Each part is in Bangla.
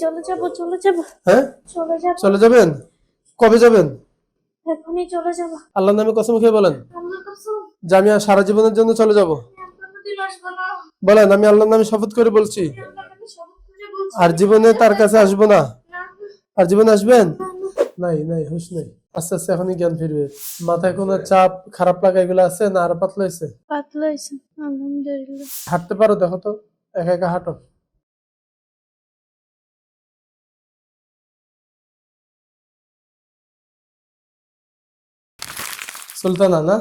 চলে যাব চলে যাব। হ্যাঁ? চলে যাব। চলে যাবেন? কবে যাবেন? এখনই চলে যাব। আল্লাহর নামে কসম খেয়ে বলেন। কসম। যে আমি আর সারা জীবনের জন্য চলে যাব। বলেন আমি আল্লাহর নামে শপথ করে বলছি। আর জীবনে তার কাছে আসব না। আর জীবনে আসবেন। নাই নাই হুশ নাই। আস্তে আস্তে এখনই জ্ঞান ফিরবে। মাথায় কোনো চাপ খারাপ লাগা এগুলো আছে না আর পাতলা হয়েছে পাতলা হয়েছে আলহামদুলিল্লাহ। হাঁটতে পারো দেখো তো। একা একা হাঁটো। সুলতানা না?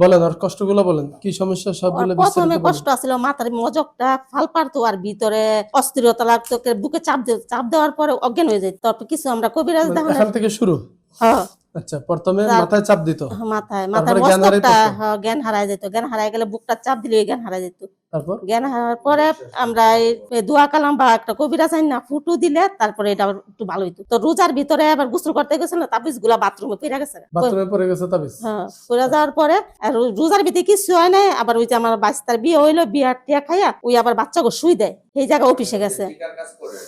বলেন আর কষ্টগুলো বলেন। কি সমস্যা? সবগুলো প্রথমে কষ্ট আসলে মাথার মজকটা ফাল পারতো আর ভিতরে অস্থিরতা লাগতো বুকে চাপ চাপ দেওয়ার পরে অজ্ঞান হয়ে যায় তারপর কিছু আমরা কবিরাজ মানে দেখানো এখান থেকে শুরু? হ্যাঁ। আচ্ছা প্রথমে মাথায় চাপ দিত। মাথায় মাথার জ্ঞান হারাই মস্তকটা হ্যাঁ, জ্ঞান হারায় যেত। জ্ঞান হারায় গেলে বুকটা চাপ দিলে জ্ঞান হারায় যেত। তারপর? জ্ঞান হওয়ার পরে আমরা এই দোয়া কালাম বা একটা কবিরা চাই না ফুটু দিলে তারপরে এটা একটু ভালো হইতো। তো রোজার ভিতরে আবার গোসল করতে গেছে না তাবিজগুলা বাথরুমে পেরে গেছে। বাথরুমে পড়ে গেছে তাবিজ? হ্যাঁ পড়ে যাওয়ার পরে আর রোজার ভিতরে কিছু হয় নাই আবার ওই যে আমার বাচ্চার বিয়ে হইল বিয়ার টিয়া খাইয়া ওই আবার বাচ্চাকে শুই দেয়। সেই জায়গায় অফিসে গেছে।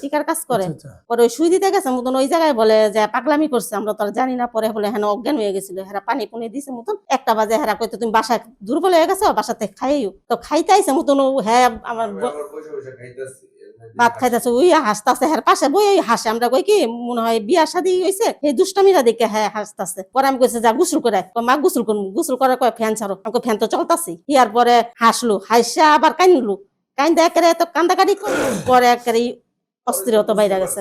টিকার কাজ করে। আচ্ছা, আচ্ছা। পরে ওই সুই দিতে গেছে মতন ওই জায়গায় বলে যে পাগলামি করছে আমরা তো আর জানি না। পরে বলে হ্যাঁ অজ্ঞান হয়ে গেছিল। হেরা পানি পুনি দিছে মতন। একটা বাজে হেরা কইতো তুমি বাসায় দুর্বল হয়ে গেছো বাসাতে খাইও তো খাইতে আইছে মতন ও হ্যাঁ আমার ভাত খাইতেছে ওই হাসতাছে হ্যাঁ পাশে বই ওই হাসে। আমরা কই কি মনে হয় বিয়া শাদি হইছে এই দুষ্টামিরা দেখে হ্যাঁ হাসতাছে। পরে আমি কইছে যা গোসল করে মা গোসল করব গোসল করে কয় ফ্যান ছাড়ো? আমি কই, ফ্যান তো চলতাছি ইয়ার পরে হাসলো হাসা আবার কাইনলু কাইন্দা একেবারে এত কান্দাকাটি পরে একেবারে অস্থিরতা বাইরে গেছে।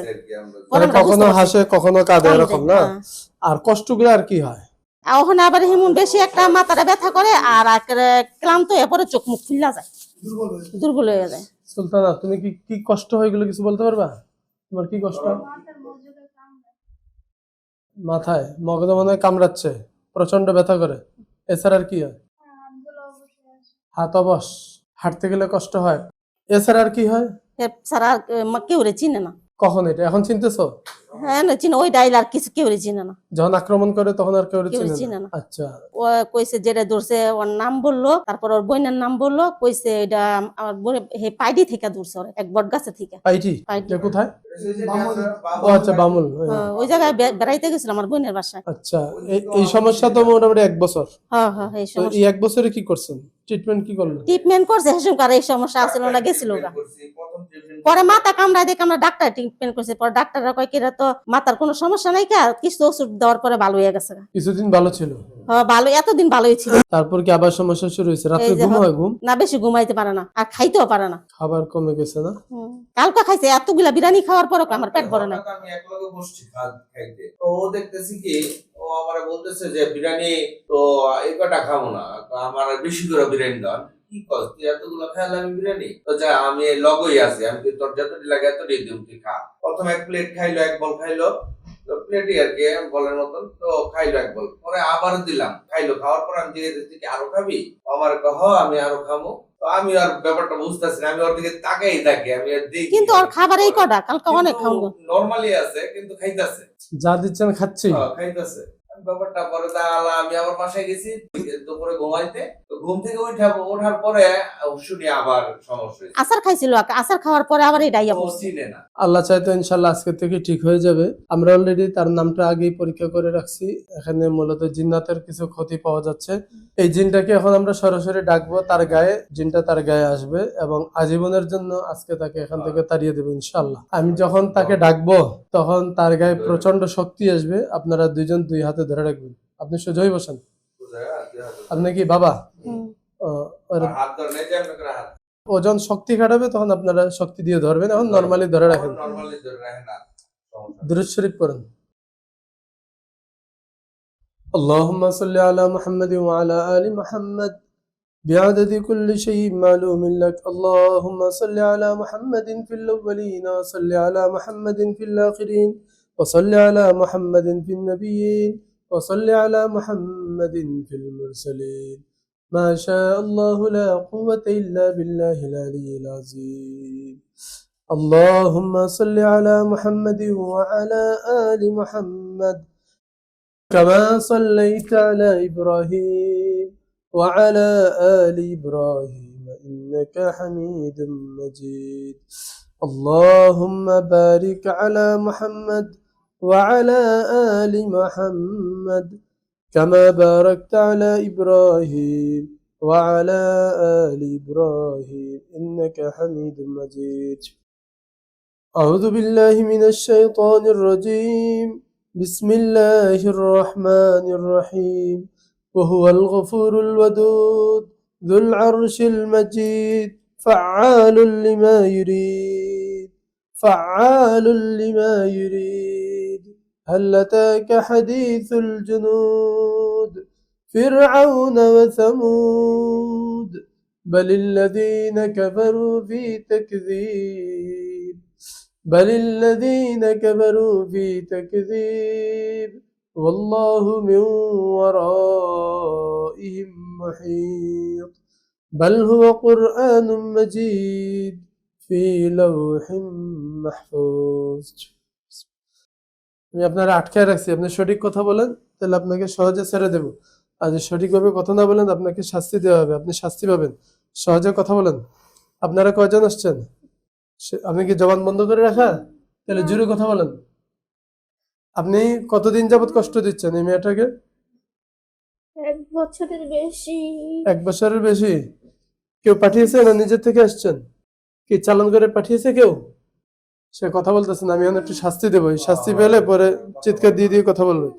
মানে কখনো হাসে কখনো কাঁদে এরকম না? হ্যাঁ। আর কষ্টগুলো আর কি হয়? আর ওখানে আবার হেমন বেশি একটা মাথাটা ব্যথা করে আর একেবারে ক্লান্ত হয়ে পরে চোখ মুখ ফুল্লা যায়। দুর্বল হয়ে যায়। সুলতানা তুমি কি কি কষ্ট হয় এগুলো কিছু বলতে পারবা? তোমার কি কষ্ট? মাথায় মগজ মনে হয় কামড়াচ্ছে প্রচণ্ড ব্যথা করে। এছাড়া আর কি হয়? আছে। হাত অবশ। হাঁটতে গেলে কষ্ট হয়। এছাড়া আর কি হয়? ছাড়া আর কেউ রে চিনে না। কখন এটা? এখন চিনতেছো? হ্যাঁ না চিনে ওই ডাইল আর কিছু কেউ রে চিনে না। যখন আক্রমণ করে তখন আর কেউ চিনে না। আচ্ছা। ও কইছে যেটা ধরছে ওর নাম বলল তারপর ওর বোনের নাম বলল কইছে এটা আমার বোনের হে পাইডি থেকে ধরছে ওর এক বট গাছে থেকে। পাইটি। এটা কোথায়? ও আচ্ছা বামুল ওই জায়গায় বেড়াইতে গেছিল আমার বোনের বাসায়। আচ্ছা এই এই সমস্যা তো মোটামুটি এক বছর। হ্যাঁ হ্যাঁ এই সমস্যা এই এক বছরে কি করছেন? ট্রিটমেন্ট কি করল? ট্রিটমেন্ট করছে হেসুম কার এই সমস্যা আছে ওনা গেছিল পরে মাথা কামড়ায় দেখে আমরা ডাক্তার ট্রিটমেন্ট করছি পরে ডাক্তাররা কয় কি এটা তো মাথার কোনো সমস্যা নাই কা কিছু ওষুধ দেওয়ার পরে ভালো হয়ে গেছে কিছুদিন ভালো ছিল। ভালো এতদিন ভালোই ছিল। তারপর কি আবার সমস্যা শুরু হয়েছে? যে ঘুম হ্যাঁ। ঘুম? না বেশি ঘুমাইতে পারে না আর খাইতেও পারে না। খাবার কমে গেছে না। কালকা খাইছে এতগুলা বিরিয়ানি খাওয়ার পরও আমার পেট ভরে না? আমি একলগে বসছি খাইতে। তো ও দেখতেছি কি ও আমারে বলতেছে যে বিরিয়ানি তো এই কটা খাব না আমার বেশি করে বিরিয়ানি দাও। কি কস তুই এতগুলো খাইলে আমি বিরিয়ানি? তো যা আমি লগই আছি আমি তোর যতটি লাগে এতটি দিম তুই খা। প্রথম এক প্লেট খাইলো এক বল খাইলো। তো প্লেটই আর কি বলের মতন তো খাইলো এক বল। পরে আবার দিলাম খাইলো। খাওয়ার পর আমি জিজ্ঞেস করছি, আরও খাবি? আমার কহ আমি আরও খাব তো আমি আর ব্যাপারটা বুঝতেছি না আমি ওর দিকে তাকাই থাকি আমি আর দেখি কিন্তু আর খাবার এই কটা কালকে অনেক খাব নরমালি আছে কিন্তু খাইতাছে। যা দিচ্ছেন খাচ্ছি। হ্যাঁ, খাইতাছে। ব্যাপারটা পরে তাহলে আমি আবার বাসায় গেছি দুপুরে ঘুমাইতে। ঘুম থেকে উঠাবো ওঠার পরে শুনি আবার সমস্যা আচার খাইছিল আচার খাওয়ার পরে আবার এই ডাইয়া চিনে না। আল্লাহ চাইতো ইনশাল্লাহ আজকে থেকে ঠিক হয়ে যাবে। আমরা অলরেডি তার নামটা আগেই পরীক্ষা করে রাখছি। এখানে মূলত জিন্নাতের কিছু ক্ষতি পাওয়া যাচ্ছে। এই জিনটাকে এখন আমরা সরাসরি ডাকবো তার গায়ে জিনটা তার গায়ে আসবে এবং আজীবনের জন্য আজকে তাকে এখান থেকে তাড়িয়ে দেবো ইনশাল্লাহ আমি যখন তাকে ডাকবো তখন তার গায়ে প্রচণ্ড শক্তি আসবে। আপনারা দুইজন দুই হাতে ধরে রাখবেন আপনি সোজাই বসেন আপনি কি বাবা হুম। ও, ওর হাত ধরে নেই যে আপনাকে হাত ওজন শক্তি খাটাবে তখন আপনারা শক্তি দিয়ে ধরবেন এখন নর্মালি ধরে রাখেন নরমালি ধরে রাখে না সমস্যা درود شريف পড়েন اللهم صل على محمد وعلى آل محمد بعدد كل شيء معلوم لك اللهم صل على محمد في الأولين وصل على محمد في الآخرين وصل على محمد في النبيين وصل على محمد في المرسلين. ما شاء الله لا قوة إلا بالله العلي العظيم. اللهم صل على محمد وعلى آل محمد كما صليت على إبراهيم وعلى آل إبراهيم إنك حميد مجيد. اللهم بارك على محمد وعلى آل محمد كما باركت على إبراهيم وعلى آل إبراهيم إنك حميد مجيد. أعوذ بالله من الشيطان الرجيم. بسم الله الرحمن الرحيم. وهو الغفور الودود ذو العرش المجيد فعال لما يريد فعال لما يريد. هل أتاك حديث الجنود فرعون وثمود؟ بل الذين كفروا في تكذيب. بل الذين كفروا في تكذيب. والله من ورائهم محيط. بل هو قرآن مجيد في لوح محفوظ. আমি আপনারা আটকায় রাখছি। আপনি সঠিক কথা বলেন তাহলে আপনাকে সহজে ছেড়ে দেব। আর যদি সঠিকভাবে কথা না বলেন আপনাকে শাস্তি দেওয়া হবে। আপনি শাস্তি পাবেন। সহজে কথা বলেন। আপনারা কয়জন আসছেন? আপনি কি জবান বন্ধ করে রাখা? তাহলে জোরে কথা বলেন। আপনি কতদিন যাবত কষ্ট দিচ্ছেন এই মেয়েটাকে? এক বছরের বেশি। এক বছরের বেশি? কেউ পাঠিয়েছে না নিজের থেকে আসছেন? কি চালান করে পাঠিয়েছে কেউ? সে কথা বলতেছে না, আমি এখন একটু শাস্তি দেবো। শাস্তি পেলে পরে চিৎকার দিয়ে দিয়ে কথা বলবে।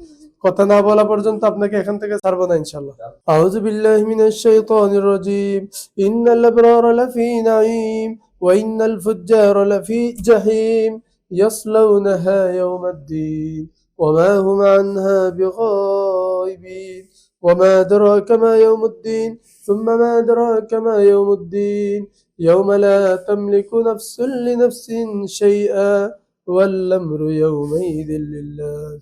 কথা না বলা পর্যন্ত আপনাকে এখান থেকে ছাড়বো না ইনশাল্লাহ আউযু বিল্লাহি মিনাশ শাইতানির রাজিম। ইন্নাল আবরারা وما أدراك ما يوم الدين ثم ما أدراك ما يوم الدين يوم لا تملك نفس لنفس شيئا والأمر يومئذ لله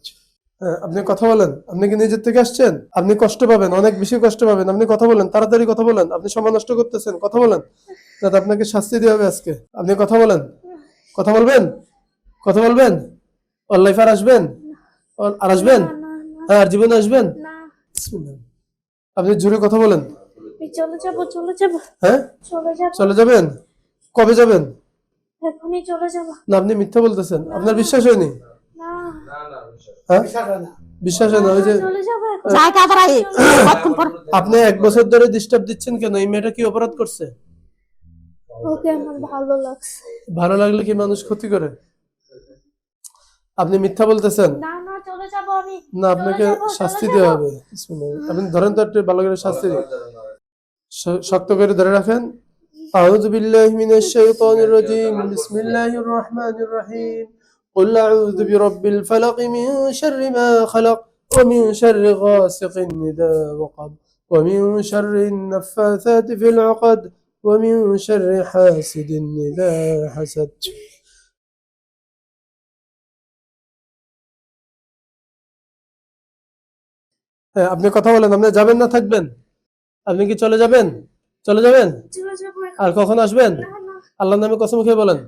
হ্যাঁ, আপনি কথা বলেন আপনি কি নিজের থেকে আসছেন আপনি কষ্ট পাবেন অনেক বেশি কষ্ট পাবেন আপনি কথা বলেন তাড়াতাড়ি কথা বলেন আপনি সময় নষ্ট করতেছেন কথা বলেন না তো আপনাকে শাস্তি দেওয়া হবে আজকে আপনি কথা বলেন কথা বলবেন কথা বলবেন ওর লাইফ আর আসবেন ওর- আর আসবেন না না হ্যাঁ আর জীবনে আসবেন না বিসমিল্লাহ। আপনি জোরে কথা বলেন। চলে যাব চলে যাব। হ্যাঁ? চলে যাব। চলে যাবেন? কবে যাবেন? এখনই চলে যাব। না আপনি মিথ্যা বলতেছেন। আপনার বিশ্বাস হয়নি? না। হ্যাঁ? বিশ্বাস হয় না। ওই যে চলে যাব এখন। জায়গা আবার আই কতক্ষণ পর? আপনি এক বছর ধরে ডিস্টার্ব দিচ্ছেন কেন? এই মেয়েটা কি অপরাধ করছে? ওকে আমার ভালো লাগছে। ভালো লাগলে কি মানুষ ক্ষতি করে? আপনি মিথ্যা বলতেছেন? না চলে যাব আমি না আপনাকে চলে যাবো, চলে শাস্তি যাবো। দেওয়া হবে বিসমিল্লাহ। আপনি ধরেন তো একটু ভালো করে শাস্তি দিন শ- শক্ত করে ধরে রাখেন أعوذ بالله من الشيطان الرجيم بسم الله الرحمن الرحيم قل أعوذ برب الفلق من شر ما خلق ومن شر غاسق إذا وقب ومن شر النفاثات في العقد ومن شر حاسد إذا حسد হ্যাঁ, আপনি কথা বলেন আপনি যাবেন না থাকবেন? আপনি কি চলে যাবেন? চলে যাবেন? আর কখন আসবেন? আল্লাহর নামে কসম খেয়ে বলেন।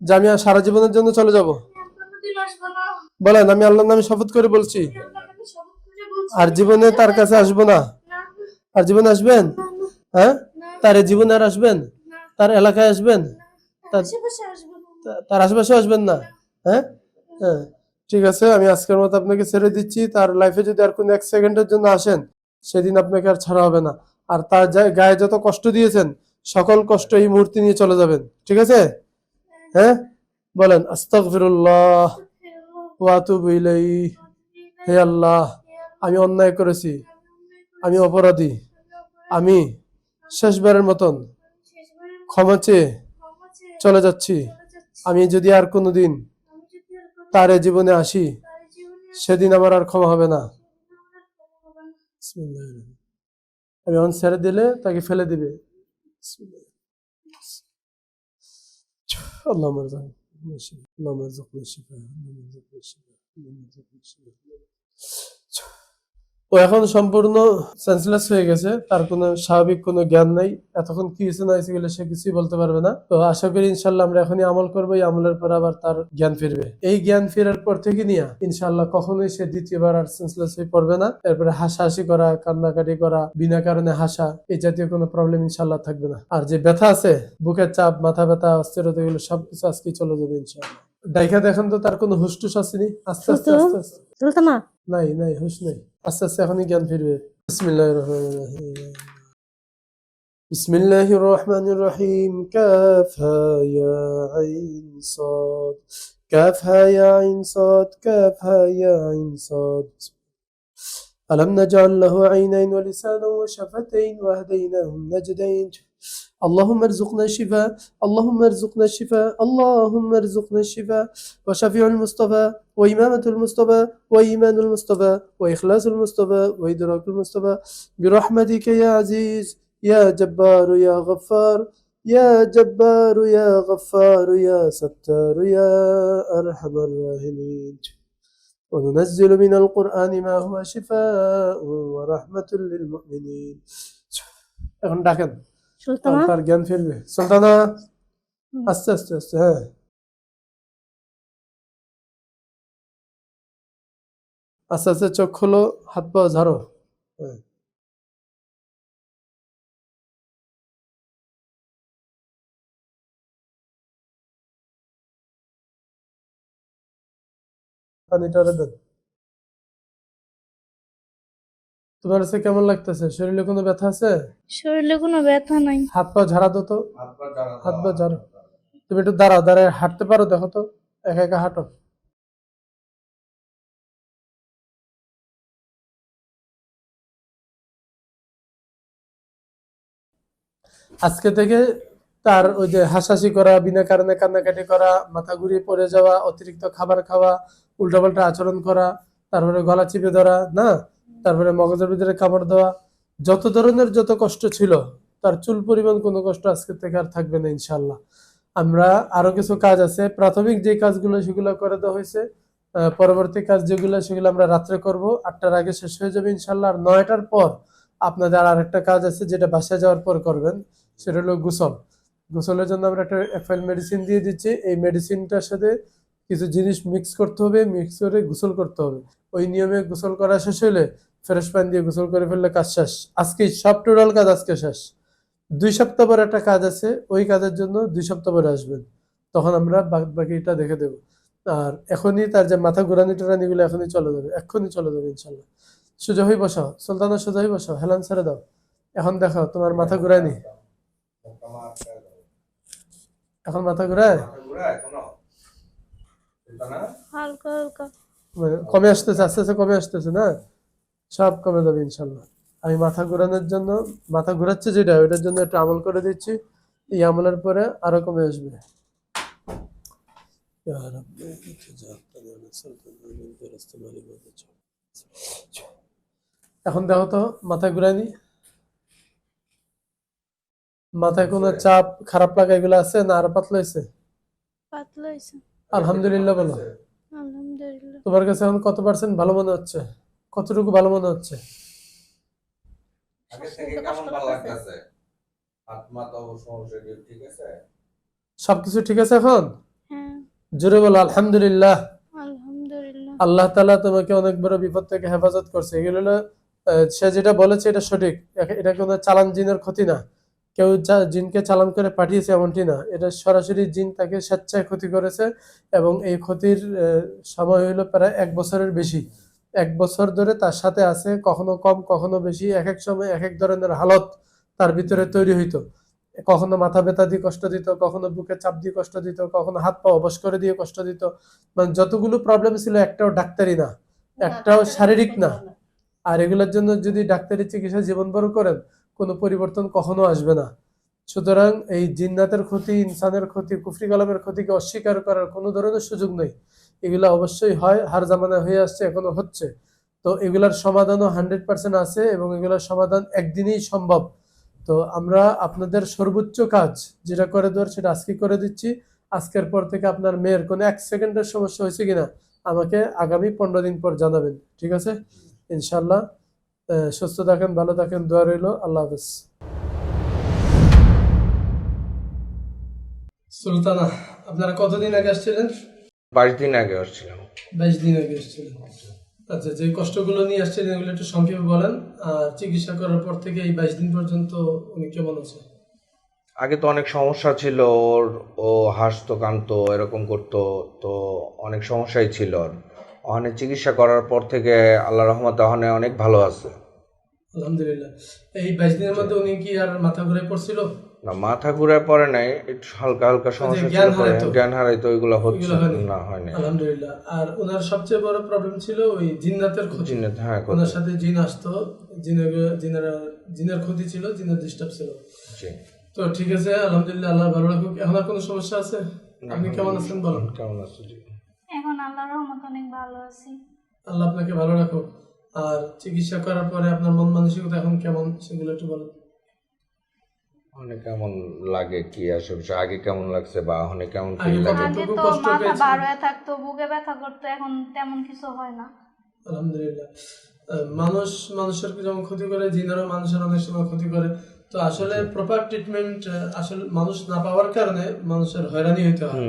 যে আমি সারা জীবনের জন্য চলে যাব। বলেন আমি আল্লাহর নামে শপথ করে বলছি। আর জীবনে তার কাছে আসব না। আর জীবনে আসবেন? হ্যাঁ? তার জীবনে আর আসবেন? তার এলাকায় আসবেন? তার আশেপাশে আসবেন না। হ্যাঁ? হ্যাঁ। ঠিক আছে, আমি আজকের মতো আপনাকে ছেড়ে দিচ্ছি। তার লাইফে যদি আর কোনো এক সেকেন্ডের জন্য আসেন, সেদিন আপনাকে আর ছাড়া হবে না। আর তার গায়ে যত কষ্ট দিয়েছেন, সকল কষ্ট এই মুহূর্তে নিয়ে চলে যাবেন। ঠিক আছে? হ্যাঁ? বলেন, আস্তাগফিরুল্লাহ ওয়া আতুবু হে আল্লাহ, আমি অন্যায় করেছি। আমি অপরাধী। আমি শেষবারের মতন ক্ষমা চেয়ে চলে যাচ্ছি। আমি যদি আর কোনোদিন তারে জীবনে আসি সেদিন আমার আর ক্ষমা হবে না। আমি অন ছেড়ে দিলে তাকে ফেলে দিবে। আল্লাহ আল্লাহ ও এখন সম্পূর্ণ সেন্সলেস হয়ে গেছে। তার কোনো স্বাভাবিক কোনো জ্ঞান নাই। এতক্ষণ কি হয়েছে, না হয়েছে সে কিছুই বলতে পারবে না। তো আশা করি ইনশাল্লাহ আমরা এখনই আমল করব, এই আমলের পর আবার তার জ্ঞান ফিরবে। এই জ্ঞান ফেরার পর থেকে নিয়ে ইনশাল্লাহ কখনোই সে দ্বিতীয়বার আর সেন্সলেস হয়ে পড়বে না। এরপরে হাসাহাসি করা, কান্নাকাটি করা, বিনা কারণে হাসা, এই জাতীয় কোনো প্রবলেম ইনশাল্লাহ থাকবে না। আর যে ব্যথা আছে, বুকের চাপ, মাথা ব্যথা, অস্থিরতা, এগুলো সবকিছু আজকেই চলে যাবে ইনশাল্লাহ। দেখা দেখেন তো তার কোনো হুসটুস আসেনি আস্তে আস্তে আস্তে আস্তে চলতো না নাই নাই হুশ নাই আস্তে আস্তে এখনই জ্ঞান ফিরবে বিসমিল্লাহির রহমানির রহিম بسم الله الرحمن الرحيم كافها يا عين صاد كافها يا عين صاد كافها يا عين صاد ألم نجعل له عينين ولسانا وشفتين وهديناه النجدين اللهم ارزقنا الشفاء اللهم ارزقنا الشفاء اللهم ارزقنا الشفاء وشفيع المصطفى وإمامة المصطفى وإيمان المصطفى وإخلاص المصطفى وإدراك المصطفى برحمتك يا عزيز يا جبار يا غفار يا جبار يا غفار يا ستار يا أرحم الراحمين وننزل من القرآن ما هو شفاء ورحمة للمؤمنين এখন ডাকেন সুলতানা? তার জ্ঞান ফিরবে। সুলতানা আস্তে আস্তে আস্তে হ্যাঁ। আস্তে আস্তে চোখ খোলো হাত পা ঝাড়ো। হ্যাঁ। পানিটা দেন। তোমার কাছে কেমন লাগতেছে? শরীরে কোনো ব্যথা আছে? শরীরে কোনো ব্যথা নাই। হাত পা ঝাড়া দো তো। হাত পা ঝাড়া হাত পা দাও। ঝাড়ো। তুমি একটু দাঁড়াও দাঁড়ায় হাঁটতে পারো দেখো তো। একা একা হাঁটো। আজকে থেকে তার ওই যে হাসাহাসি করা বিনা কারণে কান্নাকাটি করা মাথা ঘুরিয়ে পড়ে যাওয়া অতিরিক্ত খাবার খাওয়া উল্টাপাল্টা আচরণ করা তারপরে গলা চিপে ধরা না? তারপরে মগজের ভিতরে খাবার দেওয়া, যত ধরনের যত কষ্ট ছিল, তার চুল পরিমাণ কোনো কষ্ট আজকে থেকে আর থাকবে না ইনশাল্লাহ আমরা আরও কিছু কাজ আছে। প্রাথমিক যে কাজগুলো সেগুলো করে দেওয়া হয়েছে পরবর্তী কাজ যেগুলো সেগুলো আমরা রাত্রে করব। আটটার আগে শেষ হয়ে যাবে ইনশাল্লাহ আর নয়টার পর আপনাদের আর একটা কাজ আছে, যেটা বাসায় যাওয়ার পর করবেন, সেটা হলো গোসল। গোসলের জন্য আমরা একটা এক ফাইল মেডিসিন দিয়ে দিচ্ছি। এই মেডিসিনটার সাথে কিছু জিনিস মিক্স করতে হবে মিক্স করে গোসল করতে হবে। ওই নিয়মে গোসল করা শেষ হলে ফ্রেশ পানি দিয়ে গোসল করে ফেললে কাজ শেষ। আজকে সব টোটাল কাজ আজকে শেষ। দুই সপ্তাহ পর একটা কাজ আছে ওই কাজের জন্য দুই সপ্তাহ পরে আসবেন। তখন আমরা বাকিটা দেখে দেবো। আর এখনই তার যে মাথা ঘোরানি টোরানি গুলো এখনই চলে যাবে এখনই চলে যাবে ইনশাল্লাহ। সোজা হয়ে বসাও সুলতানা সোজা হয়ে বসাও হেলান ছেড়ে দাও। এখন দেখো তোমার মাথা ঘুরায়নি? এখন মাথা ঘুরায়? মানে কমে আসতেছে আস্তে আস্তে কমে আসতেছে না? সব কমে যাবে ইনশাল্লাহ। আমি মাথা ঘোরানোর জন্য মাথা ঘোরাচ্ছে যেটা ওইটার জন্য একটা আমল করে দিচ্ছি। এই আমলের পরে আরও কমে আসবে। এখন দেখো তো মাথা ঘুরানি মাথায় কোনো চাপ খারাপ লাগা এগুলো আছে না আরও পাতলা হয়েছে আলহামদুলিল্লাহ বলো। আলহামদুলিল্লাহ। তোমার কাছে এখন কত পার্সেন্ট ভালো মনে হচ্ছে? কতটুকু ভালো মনে হচ্ছে? সবকিছু ঠিক আছে? এখন? হ্যাঁ। জোরে বলো আলহামদুলিল্লাহ। আলহামদুলিল্লাহ। আল্লাহ তালা তোমাকে অনেক বড় বিপদ থেকে হেফাজত করছে। এগুলো হলো, সে যেটা বলেছে এটা সঠিক। এটা কোনো চালান জিনের ক্ষতি না। কেউ জিনকে চালান করে পাঠিয়েছে এমনটি না। এটা সরাসরি জিন তাকে স্বেচ্ছায় ক্ষতি করেছে এবং এই ক্ষতির আহ, সময় হলো প্রায় এক বছরের বেশি। এক বছর ধরে তার সাথে আছে কখনো কম কখনো বেশি এক এক সময় এক এক ধরনের হালত তার ভিতরে তৈরি হইতো। কখনো মাথা ব্যথা দিয়ে কষ্ট দিত কখনো বুকে চাপ দিয়ে কষ্ট দিত কখনো হাত পা অবশ করে দিয়ে কষ্ট দিত। মানে যতগুলো প্রবলেম ছিল একটাও ডাক্তারি না একটাও শারীরিক না। আর এগুলোর জন্য যদি ডাক্তারি চিকিৎসা জীবনভর করেন কোনো পরিবর্তন কখনো আসবে না। সুতরাং এই জিন্নাতের ক্ষতি ইনসানের ক্ষতি কুফরি কলমের ক্ষতিকে অস্বীকার করার কোনো ধরনের সুযোগ নেই। এগুলো অবশ্যই হয়, হার জামানা হয়ে আসছে, এখনও হচ্ছে। তো এগুলার সমাধানও হান্ড্রেড পার্সেন্ট আছে এবং এগুলার সমাধান একদিনেই সম্ভব। তো আমরা আপনাদের সর্বোচ্চ কাজ যেটা করে দেওয়ার সেটা আজকে করে দিচ্ছি। আজকের পর থেকে আপনার মেয়ের কোনো এক সেকেন্ডের সমস্যা হয়েছে কিনা আমাকে আগামী পনেরো দিন পর জানাবেন, ঠিক আছে? ইনশাল্লাহ সুস্থ থাকেন, ভালো থাকেন, দোয়া রইল, আল্লাহ হাফেজ। সুলতানা, আপনারা কতদিন আগে আসছিলেন? বাইশ দিন আগে আসছিলাম। বাইশ দিন আগে এসেছিলেন আচ্ছা যে কষ্টগুলো নিয়ে আসছেন এগুলো একটু সংক্ষেপে বলেন। আর চিকিৎসা করার পর থেকে এই বাইশ দিন পর্যন্ত উনি কেমন আছে আগে তো অনেক সমস্যা ছিল ওর ও হাসতো কানতো এরকম করতো। তো অনেক সমস্যাই ছিল। ওর ওখানে চিকিৎসা করার পর থেকে আল্লাহ রহমত ওখানে অনেক ভালো আছে। আলহামদুলিল্লাহ। এই বাইশ দিনের মধ্যে উনি কি আর মাথা ঘুরে পড়ছিল? না মাথা ঘুরায় পড়ে নাই একটু হালকা হালকা সমস্যা ছিল জ্ঞান পরে। হারাইতো? জ্ঞান হারাইতো ওইগুলো হচ্ছে না হয় না আলহামদুলিল্লাহ। আর ওনার সবচেয়ে বড় প্রবলেম ছিল ওই জিন্নাতের ক্ষতি। জিনের হ্যাঁ ওনার সাথে জিন আসতো জিনের জিনের জিনের ক্ষতি ছিল জিনের ডিস্টার্ব ছিল। জি। তো ঠিক আছে আলহামদুলিল্লাহ আল্লাহ ভালো রাখুক। এখন আর কোনো সমস্যা আছে? আপনি কেমন আছেন বলুন। কেমন আছো জি? এখন আল্লাহর রহমত অনেক ভালো আছি। আল্লাহ আপনাকে ভালো রাখুক। আর চিকিৎসা করার পরে আপনার মন মানসিকতা এখন কেমন সেগুলো একটু বলুন। ওখানে কেমন লাগে কি আসলে আগে কেমন লাগছে বা ওখানে কেমন আগে লাগে আগে তো মাথা? বার হয়ে থাকতো বুকে ব্যথা করতো এখন তেমন কিছু হয় না। আলহামদুলিল্লাহ। মানুষ মানুষের যেমন ক্ষতি করে জিনেরও মানুষের অনেক সময় ক্ষতি করে। তো আসলে প্রপার ট্রিটমেন্ট আসলে মানুষ না পাওয়ার কারণে মানুষের হয়রানি হইতে হয়।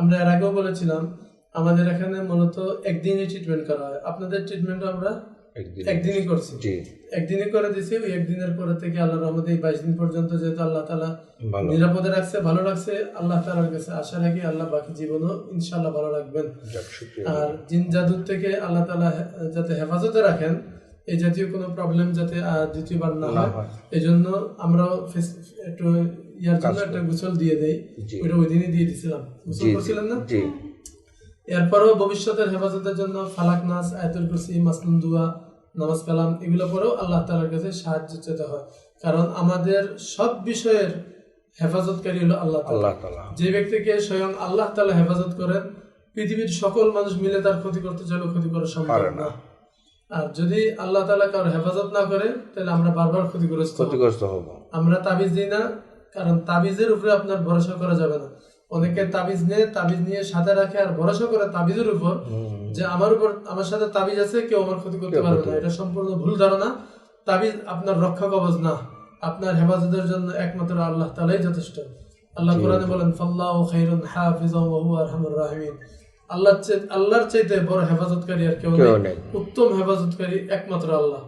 আমরা এর আগেও বলেছিলাম আমাদের এখানে মূলত একদিনই ট্রিটমেন্ট করা হয়। আপনাদের ট্রিটমেন্ট আমরা একদিনই করছি। একদিনই করে দিছি ওই একদিনের পরে থেকে আল্লাহ রহমতে এই বাইশ দিন পর্যন্ত যেহেতু আল্লাহ তালা নিরাপদে রাখছে ভালো রাখছে আল্লাহ তালার কাছে আশা রাখি আল্লাহ বাকি জীবনও ইনশাল্লাহ ভালো রাখবেন। আর জিন জাদুর থেকে আল্লাহ তালা যাতে হেফাজতে রাখেন এই জাতীয় কোনো প্রবলেম যাতে দ্বিতীয়বার না হয়। এই জন্য আমরাও একটু ইয়ার জন্য একটা গোসল দিয়ে দেই ওইটা ওই দিনই দিয়ে দিছিলাম। গোসল করছিলেন না? এরপরেও ভবিষ্যতের হেফাজতের জন্য ফালাক নাস আয়তুল কুরসি মাসনুন দুয়া নামাজ কালাম এগুলো পরেও আল্লাহ তালার কাছে সাহায্য চেতে হয়। কারণ আমাদের সব বিষয়ের হেফাজতকারী হলো আল্লাহ আল্লাহ যে ব্যক্তিকে স্বয়ং আল্লাহ তালা হেফাজত করেন পৃথিবীর সকল মানুষ মিলে তার ক্ষতি করতে চাইলেও ক্ষতি করা সম্ভব না। আর যদি আল্লাহ তালা কারও হেফাজত না করে তাহলে আমরা বারবার ক্ষতিগ্রস্ত। ক্ষতিগ্রস্ত হব। আমরা তাবিজ দিই না কারণ তাবিজের উপরে আপনার ভরসা করা যাবে না। অনেকে তাবিজ নিয়ে তাবিজ নিয়ে সাথে রাখে আর ভরসা করে তাবিজের উপর যে আমার উপর আমার সাথে তাবিজ আছে কেউ আমার ক্ষতি করতে পারবে না। এটা সম্পূর্ণ ভুল ধারণা। তাবিজ আপনার রক্ষা কবচ না। আপনার হেফাজতের জন্য একমাত্র আল্লাহ তালাই যথেষ্ট। আল্লাহ কোরআনে বলেন ফাল্লাহু খাইরুন হাফিজাও ওয়া হুয়া আরহামুর রাহিমিন। আল্লাহ আল্লাহর চাইতে বড় হেফাজতকারী আর কেউ নেই। উত্তম হেফাজতকারী একমাত্র আল্লাহ।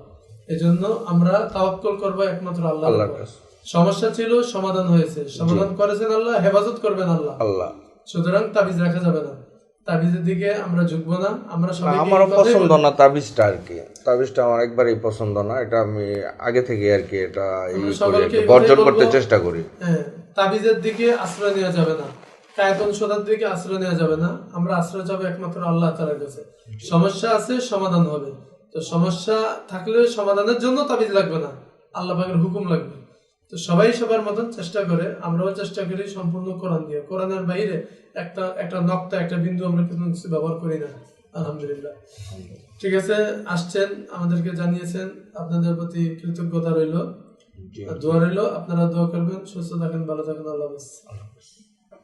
এজন্য আমরা তাওয়াক্কুল করব একমাত্র আল্লাহ আল্লাহর কাছে। সমস্যা ছিল সমাধান হয়েছে। সমাধান করেছেন আল্লাহ হেফাজত করবেন আল্লাহ। আল্লাহ। সুতরাং তাবিজ রাখা যাবে না। তাবিজের দিকে আমরা ঝুঁকবো না। আমরা সবাই আমারও পছন্দ না তাবিজটা আর কি। তাবিজটা আমার একবারই পছন্দ না। এটা আমি আগে থেকে আর কি এটা বর্জন করতে চেষ্টা করি। হ্যাঁ তাবিজের দিকে আশ্রয় নেওয়া যাবে না। কায়তন সোদার দিকে আশ্রয় নেওয়া যাবে না। আমরা আশ্রয় যাব একমাত্র আল্লাহ তালার কাছে। সমস্যা আছে সমাধান হবে। তো সমস্যা থাকলে সমাধানের জন্য তাবিজ লাগবে না। আল্লাহ পাকের হুকুম লাগবে। তো সবাই সবার মতন চেষ্টা করে আমরাও চেষ্টা করি সম্পূর্ণ কোরআন দিয়ে। কোরআনের বাইরে একটা একটা নক্তা একটা বিন্দু আমরা কিছু ব্যবহার করি না আলহামদুলিল্লাহ। ঠিক আছে আসছেন আমাদেরকে জানিয়েছেন আপনাদের প্রতি কৃতজ্ঞতা রইল। দোয়া রইল আপনারা দোয়া করবেন সুস্থ থাকেন ভালো থাকেন আল্লাহ হাফেজ।